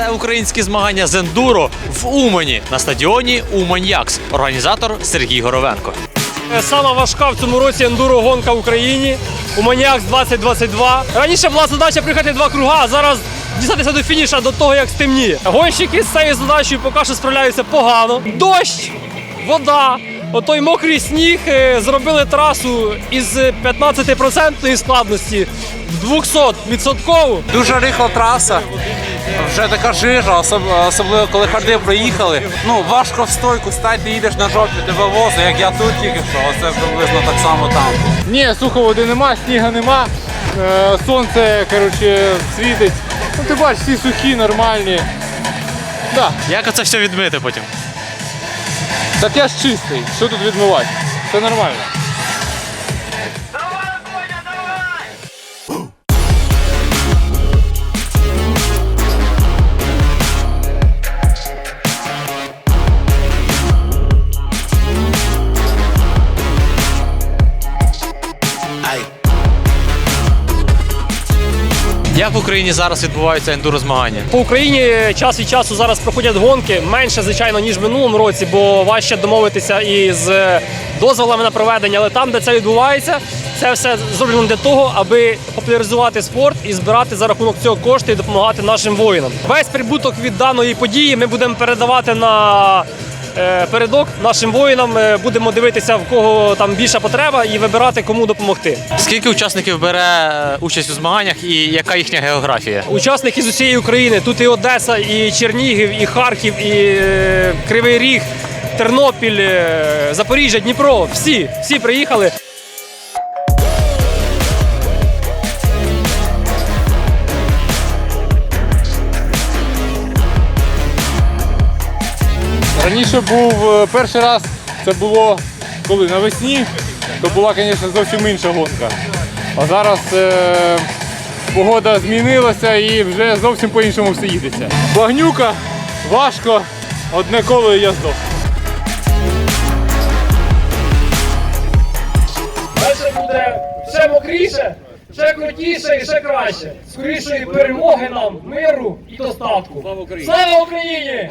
всеукраїнські змагання з ендуро в Умані на стадіоні Умань Якс. Організатор Сергій Горовенко. Сама важка в цьому році ендуро гонка в Україні. У Маніакс 2022. Раніше була задача приїхати два круга, а зараз дістатися до фініша до того, як стемніє. Гонщики з цією задачею поки що справляються погано. Дощ, вода. Отой мокрий сніг е, зробили трасу із 15% складності в 200%. Дуже рихла траса. Вже така жижа, особливо коли харди проїхали. Ну, важко в стойку стати, ти їдеш на жопі, тебе возить, як я тут тільки що, оце приблизно так само там. Ні, сухо води нема, сніга нема. Е, сонце, коротше, світить. Ну ти бачиш, всі сухі, нормальні. Да, Як оце все відмити потім? так я ж чистий. Що тут відмивати? Все нормально. Як в Україні зараз відбуваються ендуро змагання? По Україні час від часу зараз проходять гонки менше, звичайно, ніж в минулому році, бо важче домовитися із е, дозволами на проведення. Але там, де це відбувається, це все зроблено для того, аби популяризувати спорт і збирати за рахунок цього кошти і допомагати нашим воїнам. Весь прибуток від даної події ми будемо передавати на. Е, Передок нашим воїнам Е, будемо дивитися, в кого там більша потреба, і вибирати, кому допомогти. Скільки учасників бере е, участь у змаганнях і яка їхня географія? Учасники з усієї України. Тут і Одеса, і Чернігів, і Харків, і Кривий Ріг, Тернопіль, Запоріжжя, Дніпро. Всі, всі приїхали. Раніше був е, перший раз, це було коли навесні, то була, звісно, зовсім інша гонка. А зараз е, погода змінилася і вже зовсім по-іншому все їдеться. Багнюка, важко, одне коло і я здох. Далі буде ще мокріше, ще крутіше і ще краще. Скорішої перемоги нам, миру і достатку. Слава Україні! Слава Україні!